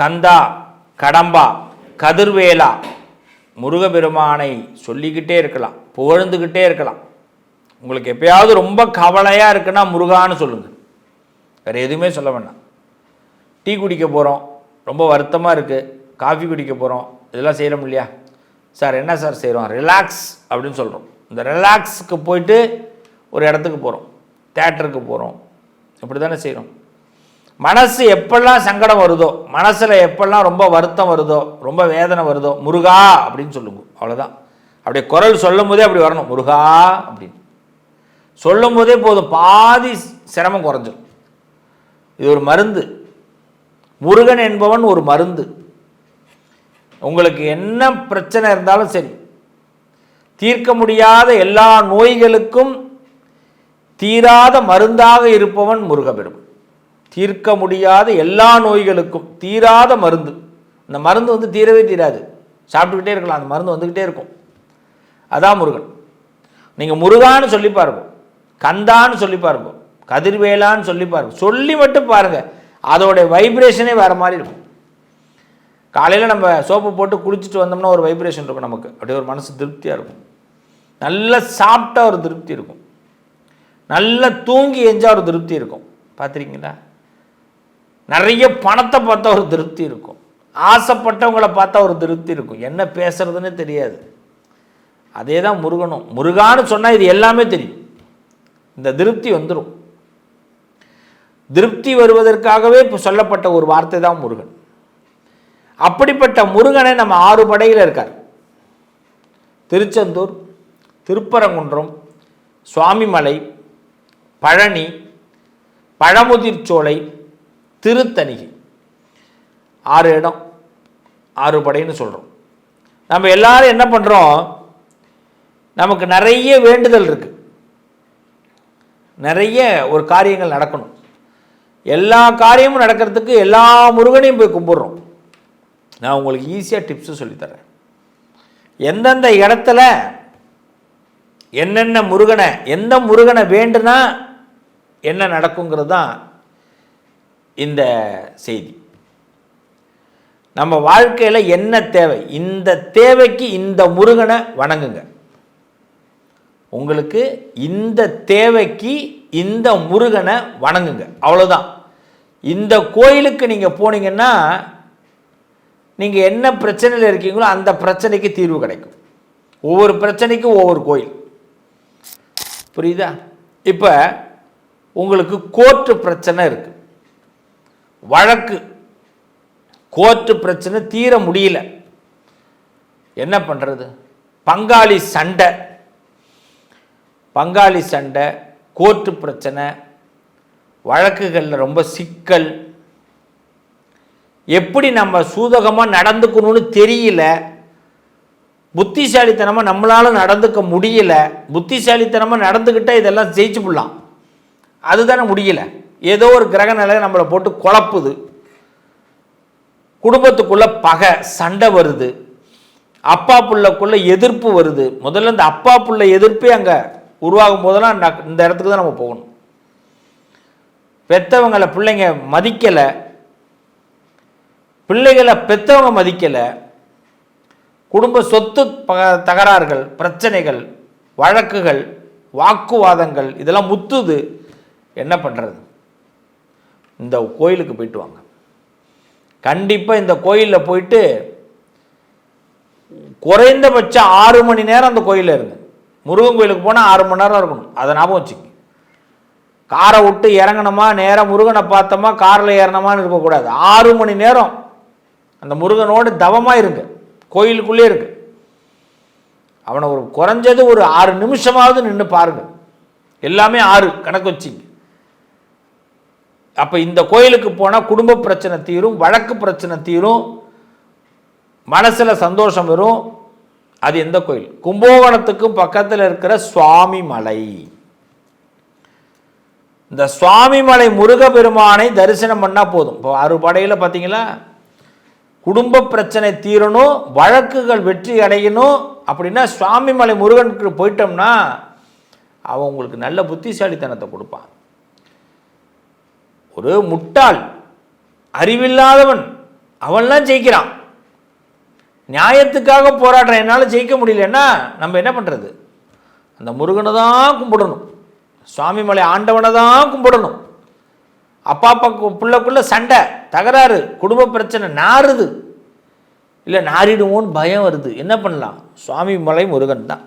கந்தா கடம்பா கதிர்வேலா. முருகபெருமானை சொல்லிக்கிட்டே இருக்கலாம் புகழ்ந்துக்கிட்டே இருக்கலாம். உங்களுக்கு எப்பயாவது ரொம்ப கவலையாக இருக்குன்னா முருகான்னு சொல்லுங்கள் வேறு எதுவுமே சொல்ல வேண்டாம். டீ குடிக்க போகிறோம் ரொம்ப வருத்தமாக இருக்குது காஃபி குடிக்க போகிறோம் இதெல்லாம் செய்கிறோம் இல்லையா? சார் என்ன சார் செய்கிறோம் ரிலாக்ஸ் அப்படின்னு சொல்கிறோம் இந்த ரிலாக்ஸுக்கு போயிட்டு ஒரு இடத்துக்கு போகிறோம் தேட்டருக்கு போகிறோம் இப்படி தானே செய்கிறோம் மனசு எப்பெல்லாம் சங்கடம் வருதோ மனசில் எப்பெல்லாம் ரொம்ப வருத்தம் வருதோ ரொம்ப வேதனை வருதோ முருகா அப்படின்னு சொல்லுங்க. அவ்வளோதான் அப்படியே குரல் சொல்லும் போதே அப்படி வரணும். முருகா அப்படின்னு. சொல்லும் போதே போதும். பாதி சிரமம் குறைஞ்சிடும் இது ஒரு மருந்து. முருகன் என்பவன் ஒரு மருந்து. உங்களுக்கு என்ன பிரச்சனை இருந்தாலும் சரி தீர்க்க முடியாத எல்லா நோய்களுக்கும் தீராத மருந்தாக இருப்பவன் முருகபெருமன். தீர்க்க முடியாத எல்லா நோய்களுக்கும் தீராத மருந்து. இந்த மருந்து வந்து தீரவே தீராது. சாப்பிட்டுக்கிட்டே இருக்கலாம். அந்த மருந்து வந்துக்கிட்டே இருக்கும். அதான் முருகன். நீங்கள் முருகான்னு சொல்லி பாருங்க. கந்தான்னு சொல்லி பாருங்க. கதிர்வேலான்னு சொல்லி பாருங்க. சொல்லி மட்டும் பாருங்கள் அதோடைய வைப்ரேஷனே வேறு மாதிரி இருக்கும். காலையில் நம்ம சோப்பு போட்டு குளிச்சுட்டு வந்தோம்னா ஒரு வைப்ரேஷன் இருக்கும் நமக்கு. அப்படியே ஒரு மனசு திருப்தியாக இருக்கும். நல்லா சாப்பிட்டா ஒரு திருப்தி இருக்கும். நல்லா தூங்கி எஞ்சா ஒரு திருப்தி இருக்கும். பார்த்துருக்கீங்களா? நிறைய பணத்தை பார்த்தா ஒரு திருப்தி இருக்கும். ஆசைப்பட்டவங்களை பார்த்தா ஒரு திருப்தி இருக்கும். என்ன பேசுறதுன்னு தெரியாது. அதே தான் முருகனும். முருகான்னு சொன்னால் இது எல்லாமே தெரியும். இந்த திருப்தி வந்துடும் திருப்தி வருவதற்காகவே இப்போ சொல்லப்பட்ட ஒரு வார்த்தை தான் முருகன். அப்படிப்பட்ட முருகனை நம்ம ஆறு படையில் இருக்கார். திருச்செந்தூர் திருப்பரங்குன்றம் சுவாமிமலை பழனி பழமுதிர்ச்சோலை திருத்தணிகை. ஆறு இடம் ஆறு படைன்னு சொல்கிறோம் நம்ம எல்லாரும் என்ன பண்ணுறோம் நமக்கு நிறைய வேண்டுதல் இருக்குது நிறைய ஒரு காரியங்கள் நடக்கணும். எல்லா காரியமும் நடக்கிறதுக்கு எல்லா முருகனையும் போய் கும்பிட்றோம். நான் உங்களுக்கு ஈஸியாக டிப்ஸு சொல்லித்தரேன் எந்தெந்த இடத்துல என்னென்ன முருகனை எந்த முருகனை வேண்டுனா என்ன நடக்குங்கிறது தான் இந்த செய்தி. நம்ம வாழ்க்கையில் என்ன தேவை? இந்த தேவைக்கு இந்த முருகனை வணங்குங்க. உங்களுக்கு இந்த தேவைக்கு இந்த முருகனை வணங்குங்க. அவ்வளோதான் இந்த கோயிலுக்கு நீங்கள் போனீங்கன்னா நீங்கள் என்ன பிரச்சனையில் இருக்கீங்களோ அந்த பிரச்சனைக்கு தீர்வு கிடைக்கும். ஒவ்வொரு பிரச்சனைக்கும் ஒவ்வொரு கோயில். புரியுதா? இப்போ உங்களுக்கு கோர்ட்டு பிரச்சனை இருக்குது வழக்கு. கோர்ட்டு பிரச்சனை தீர முடியல. என்ன பண்ணுறது பங்காளி சண்டை. பங்காளி சண்டை கோர்ட்டு பிரச்சனை வழக்குகளில் ரொம்ப சிக்கல். எப்படி நம்ம சூதகமாக நடந்துக்கணும்னு தெரியல. புத்திசாலித்தனமாக நம்மளால் நடந்துக்க முடியல. புத்திசாலித்தனமாக நடந்துக்கிட்டால் இதெல்லாம் ஜெயிச்சு விடலாம் அதுதானே முடியல. ஏதோ ஒரு கிரக நிலை நம்மளை போட்டு குழப்புது. குடும்பத்துக்குள்ளே பகை சண்டை வருது. அப்பா பிள்ளைக்குள்ளே எதிர்ப்பு வருது. முதல்ல இந்த அப்பா புள்ள எதிர்ப்பே அங்கே உருவாகும் போதெல்லாம் ந- இந்த இடத்துக்கு தான் நம்ம போகணும். பெத்தவங்களை பிள்ளைங்க மதிக்கலை. பிள்ளைகளை பெத்தவங்க மதிக்கலை. குடும்ப சொத்து தகராறுகள் பிரச்சனைகள் வழக்குகள் வாக்குவாதங்கள் இதெல்லாம் முத்துது. என்ன பண்ணுறது இந்த கோயிலுக்கு போயிட்டு வாங்க. கண்டிப்பாக இந்த கோயிலில் போயிட்டு குறைந்தபட்சம் ஆறு மணி நேரம் அந்த கோயிலில் இருங்க முருகன் கோயிலுக்கு போனால் ஆறு மணி நேரம் இருக்கணும். அதை ஞாபகம் வச்சுங்க காரை விட்டு இறங்கணுமா? நேராக முருகனை பார்த்தோமா? காரில் ஏறணுமான்னு இருக்கக்கூடாது. ஆறு மணி நேரம் அந்த முருகனோடு தவமாக இருங்க. கோயிலுக்குள்ளே இருக்கு அவனை ஒரு குறைஞ்சது ஒரு ஆறு நிமிஷமாவது நின்று பாருங்க. எல்லாமே ஆறு. கணக்கு வச்சிங்க. அப்போ இந்த கோயிலுக்கு போனால் குடும்ப பிரச்சனை தீரும் வழக்கு பிரச்சனை தீரும் மனசில் சந்தோஷம் வரும். அது எந்த கோயில்? கும்பகோணத்துக்கும் பக்கத்தில் இருக்கிற சுவாமி மலை. இந்த சுவாமிமலை முருகப்பெருமானை தரிசனம் பண்ணால் போதும். இப்போ அறுபடையில் பார்த்தீங்களா குடும்ப பிரச்சனை தீரணும் வழக்குகள் வெற்றி அடையணும். அப்படின்னா சுவாமிமலை முருகனுக்கு போயிட்டோம்னா அவன் உங்களுக்கு நல்ல புத்திசாலித்தனத்தை கொடுப்பான். ஒரு முட்டாள் அறிவில்லாதவன் அவன்லாம் ஜெயிக்கிறான். நியாயத்துக்காக போராடுற என்னால் ஜெயிக்க முடியலன்னா நம்ம என்ன பண்ணுறது அந்த முருகனை தான் கும்பிடணும். சுவாமிமலை ஆண்டவனை தான் கும்பிடணும். அப்பா அப்பா பிள்ளைக்குள்ளே சண்டை தகராறு குடும்ப பிரச்சனை நாறுது. இல்லை நாரிடுவோன்னு பயம் வருது. என்ன பண்ணலாம்? சுவாமி மலை முருகன் தான்.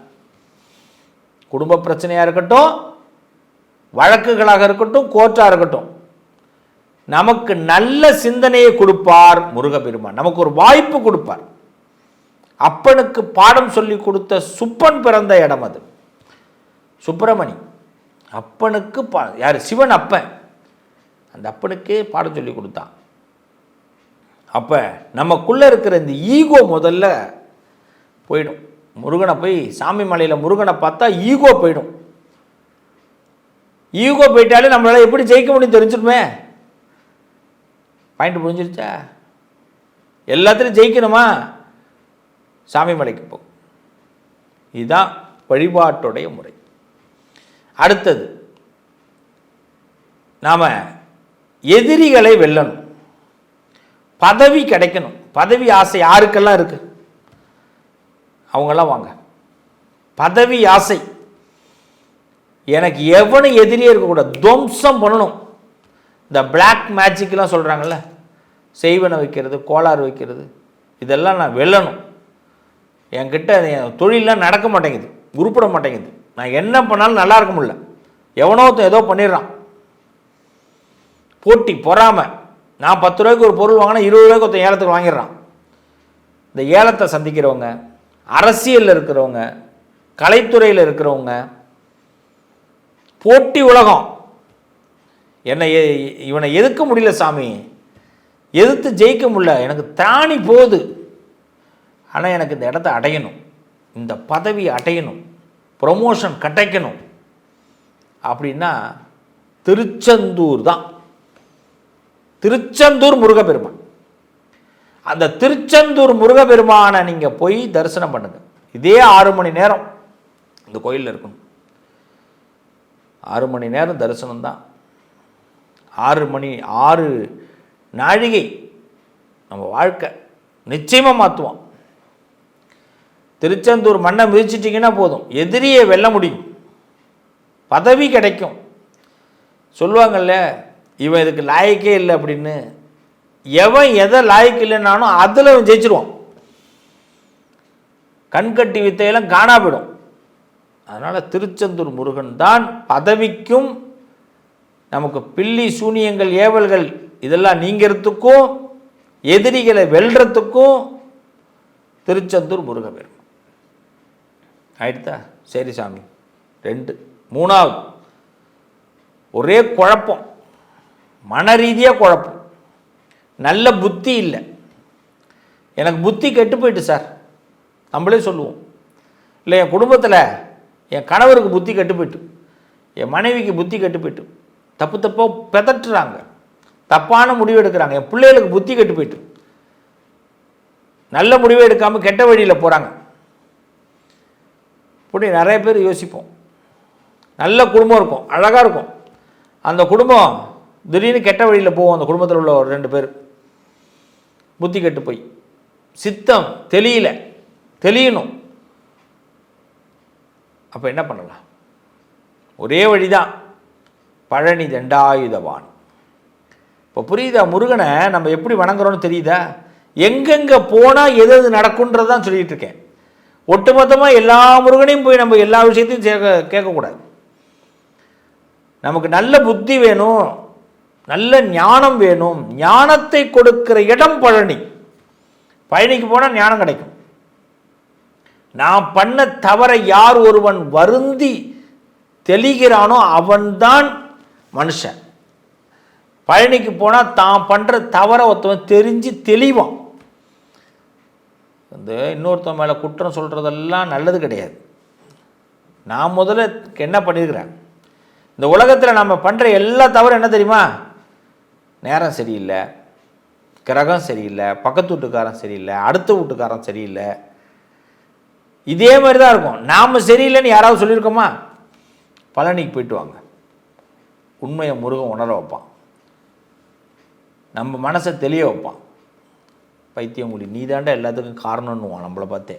குடும்ப பிரச்சனையாக இருக்கட்டும் வழக்குகளாக இருக்கட்டும் கோர்ட்டாக இருக்கட்டும் நமக்கு நல்ல சிந்தனையை கொடுப்பார் முருகப்பெருமான். நமக்கு ஒரு வாய்ப்பு கொடுப்பார். அப்பனுக்கு பாடம் சொல்லி கொடுத்த சுப்பன் பிறந்த இடம் அது. சுப்பிரமணி. அப்பனுக்கு பா யார்? சிவன் அப்பன். அந்த அப்பனுக்கே பாடம் சொல்லி கொடுத்தான். அப்போ நமக்குள்ளே இருக்கிற இந்த ஈகோ முதல்ல போயிடும். முருகனை போய் சாமி மலையில் முருகனை பார்த்தா ஈகோ போயிடும். ஈகோ போயிட்டாலே நம்மளால் எப்படி ஜெயிக்க முடியும் தெரிஞ்சிடுமே பாயிண்ட் புரிஞ்சிருச்சா? எல்லாத்துலையும் ஜெயிக்கணுமா? சாமி மலைக்கு போ. இதுதான் வழிபாட்டுடைய முறை. அடுத்தது நாம் எதிரிகளை வெல்லணும். பதவி கிடைக்கணும். பதவி ஆசை யாருக்கெல்லாம் இருக்கு? அவங்கெல்லாம் வாங்க. பதவி ஆசை. எனக்கு எவனும் எதிரியே இருக்கக்கூடாது. துவம்சம் பண்ணணும். இந்த பிளாக் மேஜிக்லாம் சொல்கிறாங்கல்ல செய்வனை வைக்கிறது கோளாறு வைக்கிறது. இதெல்லாம் நான் வெல்லணும். என்கிட்ட என் தொழிலெலாம் நடக்க மாட்டேங்குது. உருப்பிட மாட்டேங்குது. நான் என்ன பண்ணாலும் நல்லா இருக்க முடியல. எவனோ ஒருத்தன் ஏதோ பண்ணிடுறான். போட்டி பொறாமை. நான் பத்து ரூபாய்க்கு ஒரு பொருள் வாங்கினா இருபது ரூபாய்க்கு ஒருத்தன் ஏலத்துக்கு வாங்கிடுறான். இந்த ஏலத்தை சந்திக்கிறவங்க அரசியலில் இருக்கிறவங்க கலைத்துறையில் இருக்கிறவங்க போட்டி உலகம். என்னை இவனை எதிர்க்க முடியல சாமி. எதிர்த்து ஜெயிக்க முடியல. எனக்கு தாணி போகுது ஆனால் எனக்கு இந்த இடத்த அடையணும். இந்த பதவி அடையணும். ப்ரொமோஷன் கிடைக்கணும். அப்படின்னா திருச்செந்தூர் தான். திருச்செந்தூர் முருகப்பெருமான். அந்த திருச்செந்தூர் முருகப்பெருமானை நீங்கள் போய் தரிசனம் பண்ணுங்க. இதே ஆறு மணி நேரம். இந்த கோயிலில் இருக்கணும். ஆறு மணி நேரம் தரிசனம் தான். ஆறு மணி ஆறு நாழிகை நம்ம வாழ்க்கை நிச்சயமாக மாற்றுவோம் திருச்செந்தூர் மண்ணை மிதிச்சிட்டிங்கன்னா போதும். எதிரியை வெல்ல முடியும். பதவி கிடைக்கும். சொல்லுவாங்கல்ல இவன் இதுக்கு லாயக்கே இல்லை அப்படின்னு. எவன் எதை லாய்க்கு இல்லைன்னாலும் அதில் அவன் ஜெயிச்சிருவான். கண்கட்டி வித்தையெல்லாம் காணா போயிடும். அதனால் திருச்செந்தூர் முருகன் தான் பதவிக்கும் நமக்கு பில்லி சூனியங்கள் ஏவல்கள் இதெல்லாம் நீங்கிறதுக்கும் எதிரிகளை வெல்றதுக்கும் திருச்செந்தூர் முருகப்பெருமான். ஆயிடுதா சரி சாமி. ரெண்டு. மூணாவது. ஒரே குழப்பம். மன ரீதியாக குழப்பம். நல்ல புத்தி இல்லை. எனக்கு புத்தி கெட்டு போயிட்டு சார். நம்மளே சொல்லுவோம். இல்லை என் குடும்பத்தில் என் கணவருக்கு புத்தி கெட்டு போயிட்டு என் மனைவிக்கு புத்தி கெட்டு போயிட்டு தப்பு தப்பாக பிதட்டுறாங்க தப்பான முடிவு எடுக்கிறாங்க. என் பிள்ளைகளுக்கு புத்தி கெட்டு போயிட்டு. நல்ல முடிவு எடுக்காமல் கெட்ட வழியில் போகிறாங்க இப்படி நிறைய பேர் யோசிப்போம். நல்ல குடும்பம் இருக்கும். அழகாக இருக்கும். அந்த குடும்பம் திடீர்னு கெட்ட வழியில் போகும். அந்த குடும்பத்தில் உள்ள ஒரு ரெண்டு பேர். புத்தி கெட்டு போய். சித்தம் தெளியல. தெளியணும். அப்போ என்ன பண்ணலாம்? ஒரே வழிதான். பழனி தண்டாயுதவான். இப்போ புரியுதா முருகனை நம்ம எப்படி வணங்குறோம்னு தெரியுதா? எங்கெங்கே போனால் எது எது நடக்குன்றது தான் சொல்லிட்டு இருக்கேன். ஒட்டுமொத்தமாக எல்லா முருகனையும் போய் நம்ம எல்லா விஷயத்தையும் கேட்க கேட்கக்கூடாது. நமக்கு நல்ல புத்தி வேணும் நல்ல ஞானம் வேணும் ஞானத்தை கொடுக்கிற இடம் பழனி. பழனிக்கு போனால் ஞானம் கிடைக்கும். நான் பண்ண தவறை யார் ஒருவன் வருந்தி தெளிகிறானோ அவன்தான் மனுஷன். பழனிக்கு போனால் தான் பண்ணுற தவறை ஒருத்தவன் தெரிஞ்சு தெளிவான். இந்த இன்னொருத்தன் மேலே குற்றம் சொல்கிறதெல்லாம் நல்லது கிடையாது. நான் முதல்ல என்ன பண்ணியிருக்கிறேன் இந்த உலகத்தில் நம்ம பண்ணுற எல்லா தவறும் என்ன தெரியுமா? நேரம் சரியில்லை கிரகம் சரியில்லை பக்கத்து வீட்டுக்காரன் சரியில்லை அடுத்த வீட்டுக்காரன் சரியில்லை. இதே மாதிரி தான் இருக்கும். நாம் சரியில்லைன்னு யாராவது சொல்லியிருக்கோமா? பழனிக்கு போயிட்டு வாங்க. உண்மையை முருகன் உணர வைப்பான். நம்ம மனசை தெளிய வைப்பான். பைத்தியங்குடி நீ தாண்டா எல்லாத்துக்கும் காரணம்னுவான் நம்மளை பார்த்தே.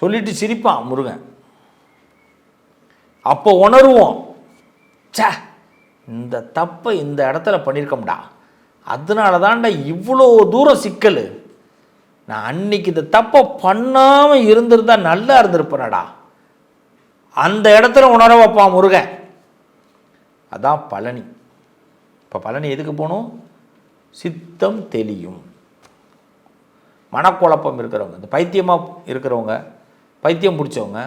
சொல்லிட்டு சிரிப்பான் முருகன். அப்போ உணருவோம். சே இந்த தப்பை இந்த இடத்துல பண்ணியிருக்கோம்டா அதனால தான்டா இவ்வளோ தூரம் சிக்கல். நான் அன்னைக்கு இந்த தப்பை பண்ணாமல் இருந்திருந்தா நல்லா இருந்திருப்பேனடா. அந்த இடத்துல உணர வைப்பான் முருகன். அதான் பழனி. இப்போ பழனி எதுக்கு போகணும்? சித்தம் தெளியும். மனக்குழப்பம் இருக்கிறவங்க இந்த பைத்தியமாக இருக்கிறவங்க பைத்தியம் பிடிச்சவங்க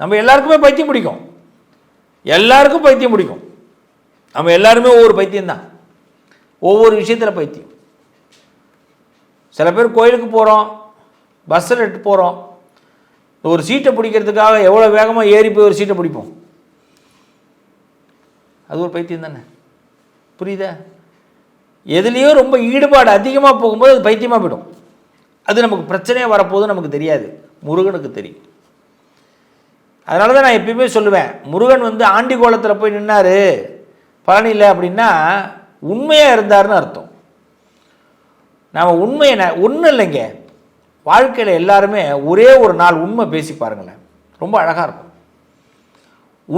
நம்ம எல்லாருக்குமே பைத்தியம் பிடிக்கும். எல்லாருக்கும் பைத்தியம் பிடிக்கும். நம்ம எல்லாருமே ஒவ்வொரு பைத்தியம்தான். ஒவ்வொரு விஷயத்தில் பைத்தியம். சில பேர் கோயிலுக்கு போகிறோம் பஸ்ஸில் எடுத்து போகிறோம் ஒரு சீட்டை பிடிக்கிறதுக்காக எவ்வளோ வேகமாக ஏறி போய் ஒரு சீட்டை பிடிப்போம். அது ஒரு பைத்தியம் தானே? புரியுதா? எதுலேயோ ரொம்ப ஈடுபாடு அதிகமாக போகும்போது அது பைத்தியமாக போயிடும். அது நமக்கு பிரச்சனையாக வரப்போகுது நமக்கு தெரியாது. முருகனுக்கு தெரியும். அதனால தான் நான் எப்பயுமே சொல்லுவேன் முருகன் வந்து ஆண்டி கோலத்தில் போய் நின்னார் பழனியில் அப்படின்னா உண்மையாக இருந்தாருன்னு அர்த்தம். நாம் உண்மையை ந- ஒன்றும் இல்லைங்க. வாழ்க்கையில் எல்லாருமே ஒரே ஒரு நாள் உண்மை பேசி பாருங்களேன். ரொம்ப அழகாக இருக்கும்.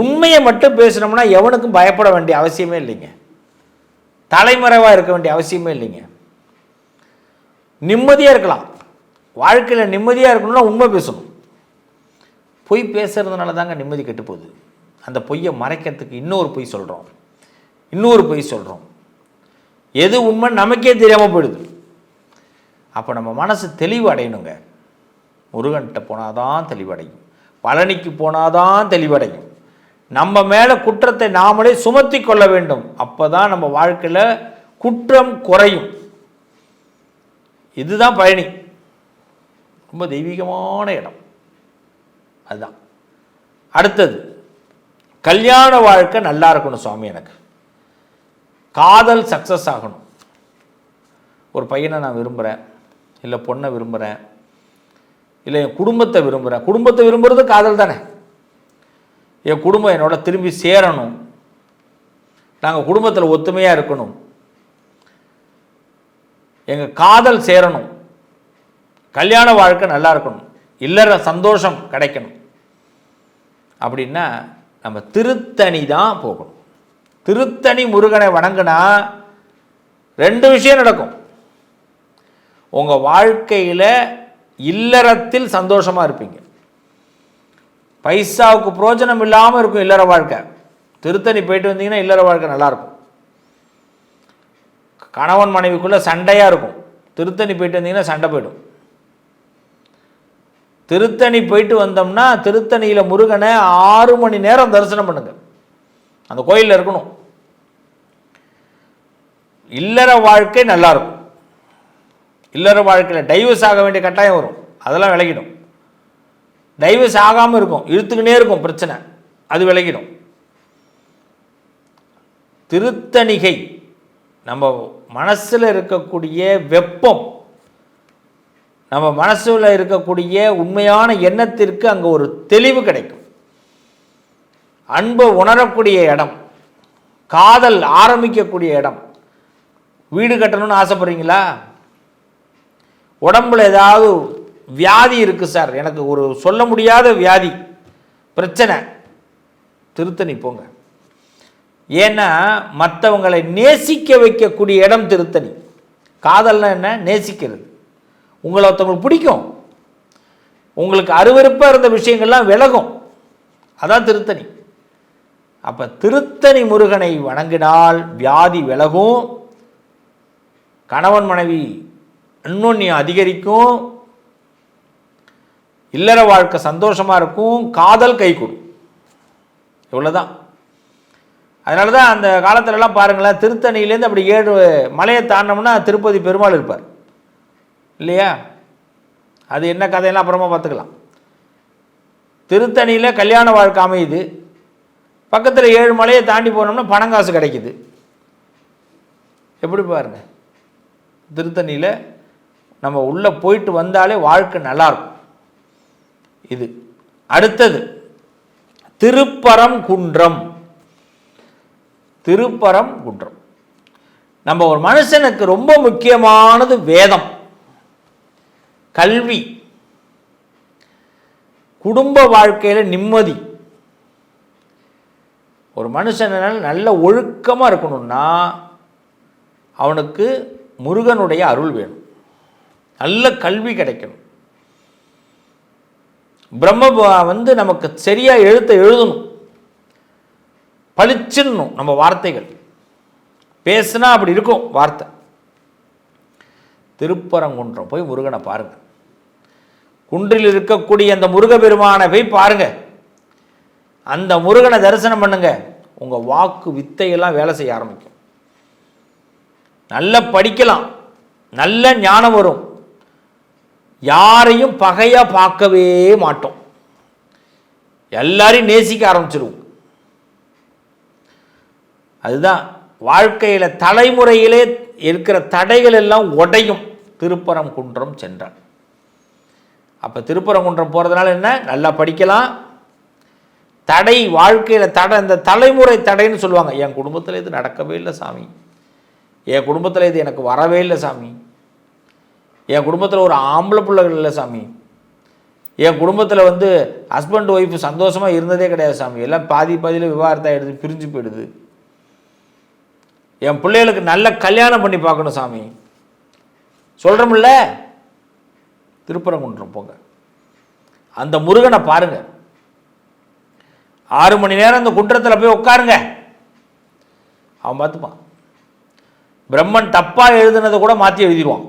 உண்மையை மட்டும் பேசினோம்னா எவனுக்கும் பயப்பட வேண்டிய அவசியமே இல்லைங்க. தலைமறைவாக இருக்க வேண்டிய அவசியமே இல்லைங்க. நிம்மதியாக இருக்கலாம். வாழ்க்கையில் நிம்மதியாக இருக்கணும்னா உண்மை பேசணும். பொய் பேசுகிறதுனால தாங்க நிம்மதி கெட்டு போகுது அந்த பொய்யை மறைக்கிறதுக்கு இன்னொரு பொய் சொல்கிறோம் இன்னொரு பொய் சொல்கிறோம் எது உண்மை நமக்கே தெரியாமல் போயிடுது. அப்போ நம்ம மனசு தெளிவு அடையணுங்க. முருகன்கிட்ட போனாதான் தெளிவடையும் பழனிக்கு போனாதான் தெளிவடையும் நம்ம மேலே குற்றத்தை நாமளே சுமத்தி கொள்ள வேண்டும். அப்போ தான் நம்ம வாழ்க்கையில் குற்றம் குறையும். இதுதான் பழனி ரொம்ப தெய்வீகமான இடம். அதுதான். அடுத்தது கல்யாண வாழ்க்கை நல்லா இருக்கணும் சுவாமி எனக்கு. காதல் சக்ஸஸ் ஆகணும். ஒரு பையனை நான் விரும்புகிறேன் இல்லை பொண்ணை விரும்புகிறேன் இல்லை என் குடும்பத்தை விரும்புகிறேன் குடும்பத்தை விரும்புகிறது காதல் தானே. என் குடும்பம் என்னோட திரும்பி சேரணும். நாங்கள் குடும்பத்தில் ஒத்துமையாக இருக்கணும். எங்கள் காதல் சேரணும். கல்யாண வாழ்க்கை நல்லா இருக்கணும். இல்லற சந்தோஷம் கிடைக்கணும். அப்படின்னா நம்ம திருத்தணி தான் போகணும். திருத்தணி முருகனை வணங்கினா ரெண்டு விஷயம் நடக்கும். உங்கள் வாழ்க்கையில் இல்லறத்தில் சந்தோஷமாக இருப்பீங்க. பைசாவுக்கு பிரோஜனம் இல்லாமல் இருக்கும் இல்லற வாழ்க்கை. திருத்தணி போயிட்டு வந்தீங்கன்னா இல்லற வாழ்க்கை நல்லாயிருக்கும் கணவன் மனைவிக்குள்ளே சண்டையாக இருக்கும். திருத்தணி போயிட்டு வந்தீங்கன்னா சண்டை போயிடும். திருத்தணி போயிட்டு வந்தோம்னா திருத்தணியில் முருகனை ஆறு மணி நேரம் தரிசனம் பண்ணுங்க. அந்த கோயிலில் இருக்கணும். இல்லற வாழ்க்கை நல்லாயிருக்கும் இல்லற வாழ்க்கையில் டைவர்ஸ் ஆக வேண்டிய கட்டாயம் வரும். அதெல்லாம் விளக்கிடும் டைவர்ஸ் ஆகாமல் இருக்கும். இழுத்துக்கினே இருக்கும் பிரச்சனை. அது விலகிடும். திருத்தணிகை. நம்ம மனசில் இருக்கக்கூடிய வெப்பம் நம்ம மனசில் இருக்கக்கூடிய உண்மையான எண்ணத்திற்கு அங்கே ஒரு தெளிவு கிடைக்கும். அன்பை உணரக்கூடிய இடம் காதல் ஆரம்பிக்கக்கூடிய இடம். வீடு கட்டணும்னு ஆசைப்படுறீங்களா? உடம்புல ஏதாவது வியாதி இருக்குது சார். எனக்கு ஒரு சொல்ல முடியாத வியாதி. பிரச்சனை. திருத்தணி போங்க. ஏன்னா மற்றவங்களை நேசிக்க வைக்கக்கூடிய இடம் திருத்தணி. காதல்னா என்ன? நேசிக்கிறது. உங்களை ஒருத்தவங்களுக்கு பிடிக்கும். உங்களுக்கு அருவருப்பாக இருந்த விஷயங்கள்லாம் விலகும். அதான் திருத்தணி. அப்போ திருத்தணி முருகனை வணங்கினால் வியாதி விலகும். கணவன் மனைவி இன்னொன்னு அதிகரிக்கும். இல்லற வாழ்க்கை சந்தோஷமாக இருக்கும் காதல் கைகூடும் இவ்வளோதான் அதனால தான் அந்த காலத்துலலாம் பாருங்களேன் திருத்தணியிலேருந்து அப்படி ஏழு மலையை தாண்டினோம்னா திருப்பதி பெருமாள் இருப்பார். இல்லையா? அது என்ன கதையெல்லாம் அப்புறமா பார்த்துக்கலாம். திருத்தணியில் கல்யாண வாழ்க்கை அமையுது. பக்கத்தில் ஏழு மலையை தாண்டி போனோம்னா பணங்காசு கிடைக்குது. எப்படி பாருங்க? திருத்தணியில் நம்ம உள்ளே போயிட்டு வந்தாலே வாழ்க்கை நல்லாயிருக்கும் இது. அடுத்தது திருப்பரம் குன்றம் திருப்பரம் குன்றம் நம்ம ஒரு மனுஷனுக்கு ரொம்ப முக்கியமானது வேதம். கல்வி. குடும்ப வாழ்க்கையில் நிம்மதி. ஒரு மனுஷனால் நல்ல ஒழுக்கமாக இருக்கணும்னா அவனுக்கு முருகனுடைய அருள் வேணும். நல்ல கல்வி கிடைக்கணும். பிரம்ம வந்து நமக்கு சரியாக எழுத்தை எழுதணும். பளிச்சிடணும் நம்ம வார்த்தைகள். பேசுனா அப்படி இருக்கும் வார்த்தை. திருப்பரங்குன்றம் போய் முருகனை பாருங்கள் குன்றில் இருக்கக்கூடிய அந்த முருகபெருமானை போய் பாருங்கள் அந்த முருகனை தரிசனம் பண்ணுங்க. உங்கள் வாக்கு வித்தையெல்லாம் வேலை செய்ய ஆரம்பிக்கும். நல்லா படிக்கலாம். நல்ல ஞானம் வரும். யாரையும் பகையாக பார்க்கவே மாட்டோம். எல்லாரையும் நேசிக்க ஆரம்பிச்சிருவோம். அதுதான் வாழ்க்கையில் தலைமுறையிலே இருக்கிற தடைகள் எல்லாம் உடையும். திருப்பரங்குன்றம் சென்றான். அப்போ திருப்பரங்குன்றம் போகிறதுனால என்ன? நல்லா படிக்கலாம். தடை வாழ்க்கையில் தடை இந்த தலைமுறை தடைன்னு சொல்லுவாங்க. என் குடும்பத்தில் இது நடக்கவே இல்லை சாமி. என் குடும்பத்தில் இது எனக்கு வரவே இல்லை சாமி. என் குடும்பத்தில் ஒரு ஆம்பளை பிள்ளைகள் இல்லை சாமி. என் குடும்பத்தில் வந்து ஹஸ்பண்ட் ஒய்ஃப் சந்தோஷமாக இருந்ததே கிடையாது சாமி. எல்லாம் பாதி பாதியில் விவாகரத்தை ஆகிடுது பிரிஞ்சு போயிடுது. என் பிள்ளைகளுக்கு நல்ல கல்யாணம் பண்ணி பார்க்கணும் சாமி. சொல்கிறோம்ல திருப்பரங்குன்றம் போங்க. அந்த முருகனை பாருங்க. ஆறு மணி நேரம் அந்த குன்றத்தில் போய் உட்காருங்க. அவன் பார்த்துப்பான். பிரம்மன் தப்பாக எழுதுனதை கூட மாற்றி எழுதிடுவான்.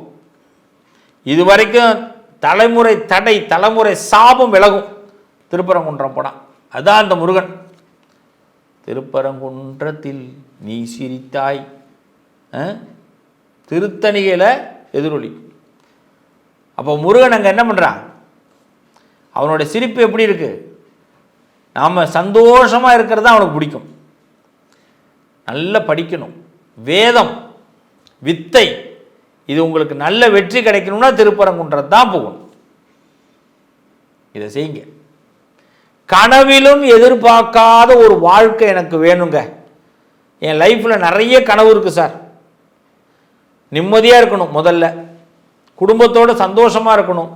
இது வரைக்கும் தலைமுறை தடை தலைமுறை சாபம் விலகும். திருப்பரங்குன்றம் போனால் அதான் அந்த முருகன். திருப்பரங்குன்றத்தில் நீ சிரித்தாய். திருத்தணிகையில் எதிரொலி. அப்போ முருகன் அங்கே என்ன பண்ணுறான் அவனோட சிரிப்பு எப்படி இருக்குது நாம் சந்தோஷமாக இருக்கிறது தான் அவனுக்கு பிடிக்கும். நல்லா படிக்கணும். வேதம் வித்தை இது உங்களுக்கு நல்ல வெற்றி கிடைக்கணும்னா திருப்பரங்குன்றம் தான் போகணும். இதை செய்யுங்க. கனவிலும் எதிர்பார்க்காத ஒரு வாழ்க்கை எனக்கு வேணுங்க. என் லைஃப்பில் நிறைய கனவு இருக்குது சார் நிம்மதியாக இருக்கணும் முதல்ல. குடும்பத்தோடு சந்தோஷமாக இருக்கணும்.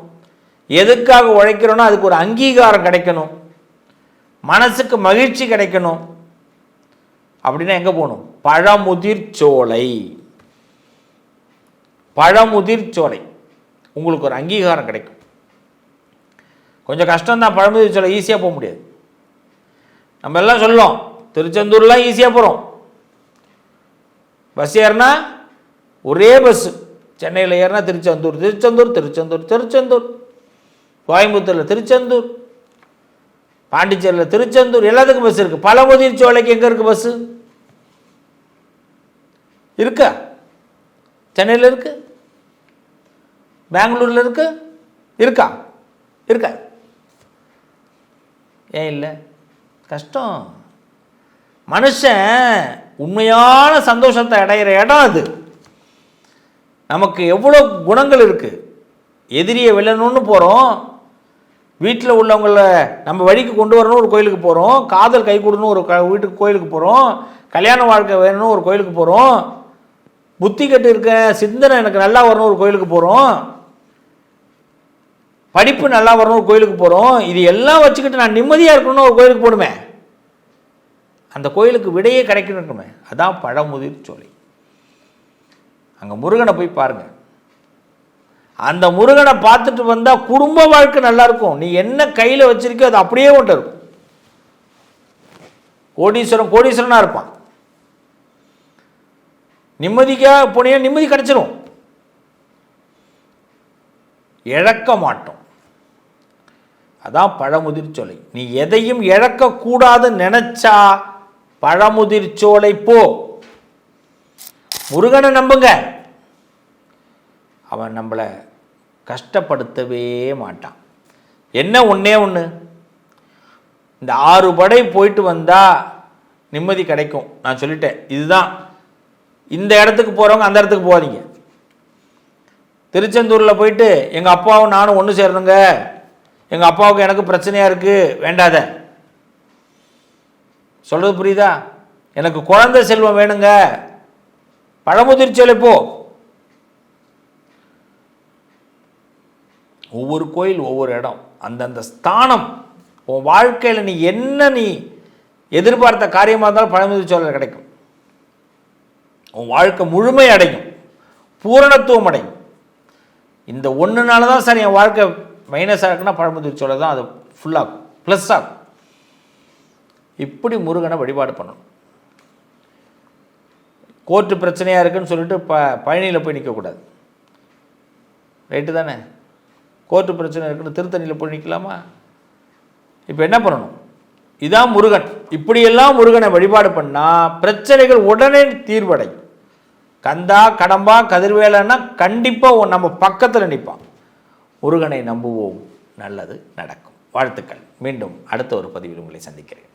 எதுக்காக உழைக்கிறோன்னா அதுக்கு ஒரு அங்கீகாரம் கிடைக்கணும். மனசுக்கு மகிழ்ச்சி கிடைக்கணும். அப்படின்னா எங்கே போகணும்? பழமுதிர் சோலை பழமுதிர் சோலை. உங்களுக்கு ஒரு அங்கீகாரம் கிடைக்கும். கொஞ்சம் கஷ்டம்தான் பழமுதிர் சோலை ஈஸியாக போக முடியாது. நம்ம எல்லாம் சொல்லுவோம் திருச்செந்தூர்லாம் ஈஸியாக போகிறோம் பஸ் ஏறினா ஒரே பஸ்ஸு சென்னையில் ஏறினா திருச்செந்தூர் திருச்செந்தூர் திருச்செந்தூர் திருச்செந்தூர். கோயம்புத்தூரில் திருச்செந்தூர். பாண்டிச்சேரியில் திருச்செந்தூர் எல்லாத்துக்கும் பஸ் இருக்குது பழமுதிர் சோலைக்கு எங்கே இருக்குது பஸ்ஸு இருக்கா? சென்னையில் இருக்குது பெங்களூரில் இருக்கு? இருக்கா? இருக்கா? ஏன் இல்லை? கஷ்டம். மனுஷன் உண்மையான சந்தோஷத்தை அடையிற இடம் அது. நமக்கு எவ்வளோ குணங்கள் இருக்குது எதிரியை வெல்லணும்னு போகிறோம் வீட்டில் உள்ளவங்கள நம்ம வழிக்கு கொண்டு வரணும் ஒரு கோயிலுக்கு போகிறோம் காதல் கை கொடுன்னு ஒரு க வீட்டுக்கு கோயிலுக்கு போகிறோம் கல்யாண வாழ்க்கை வேணும்னு ஒரு கோயிலுக்கு போகிறோம் புத்தி கட்டு இருக்க சிந்தனை எனக்கு நல்லா வரணும் ஒரு கோயிலுக்கு போகிறோம் படிப்பு நல்லா வரணும் ஒரு கோயிலுக்கு போகிறோம் இது எல்லாம் வச்சுக்கிட்டு நான் நிம்மதியாக இருக்கணும்னு ஒரு கோயிலுக்கு போடுமே அந்த கோயிலுக்கு விடையே கிடைக்கணுமே அதான் பழமுதிர் சோலை. அங்கே முருகனை போய் பாருங்கள் அந்த முருகனை பார்த்துட்டு வந்தால் குடும்ப வாழ்க்கை நல்லாயிருக்கும் நீ என்ன கையில் வச்சிருக்கியோ அது அப்படியே கொண்டு இருக்கும். கோடீஸ்வரன் கோடீஸ்வரனாக இருப்பான். நிம்மதிக்காக போனீங்கன்னா நிம்மதி கிடைச்சிரும். இழக்க மாட்டோம். அதான் பழமுதிர் சோலை. நீ எதையும் இழக்கக்கூடாதுன்னு நினைச்சா பழமுதிர் சோலை போ. முருகனை நம்புங்க. அவன் நம்மளை கஷ்டப்படுத்தவே மாட்டான். என்ன ஒன்றே ஒன்று இந்த ஆறு படை போயிட்டு வந்தால் நிம்மதி கிடைக்கும். நான் சொல்லிட்டேன். இதுதான். இந்த இடத்துக்கு போகிறவங்க அந்த இடத்துக்கு போகாதீங்க. திருச்செந்தூரில் போயிட்டு எங்கள் அப்பாவும் நானும் ஒன்று சேரணுங்க. எங்கள் அப்பாவுக்கு எனக்கு பிரச்சனையாக இருக்குது வேண்டாத. சொல்கிறது புரியுதா? எனக்கு குழந்தை செல்வம் வேணுங்க. பழமுதிர்ச்சோலை செழிப்போ ஒவ்வொரு கோயில் ஒவ்வொரு இடம் அந்தந்த ஸ்தானம் உன் வாழ்க்கையில் நீ என்ன நீ எதிர்பார்த்த காரியமாக இருந்தாலும் பழமுதிர் சோழர் கிடைக்கும். உன் வாழ்க்கை முழுமை அடையும். பூரணத்துவம் அடையும். இந்த ஒன்றுனால தான் சார் என் வாழ்க்கை மைனஸாக இருக்குன்னா பழமுதிர் சோழர் தான் அது ஃபுல்லாகும் ப்ளஸ் ஆகும் இப்படி முருகனை வழிபாடு பண்ணணும். கோர்ட்டு பிரச்சனையாக இருக்குன்னு சொல்லிட்டு ப பழனியில் போய் நிற்கக்கூடாது ரைட்டு தானே? கோர்ட்டு பிரச்சனை இருக்குன்னு திருத்தணியில் போய் நிற்கலாமா இப்போ என்ன பண்ணணும்? இதான் முருகன். இப்படியெல்லாம் முருகனை வழிபாடு பண்ணால் பிரச்சனைகள் உடனே தீர்வடையும். கந்தா கடம்பா கதிர்வேலன்னா கண்டிப்பாக நம்ம பக்கத்தில் நிற்பான் முருகனை நம்புவோம். நல்லது நடக்கும். வாழ்த்துக்கள். மீண்டும் அடுத்த ஒரு பதிவில் உங்களை சந்திக்கிறேன்.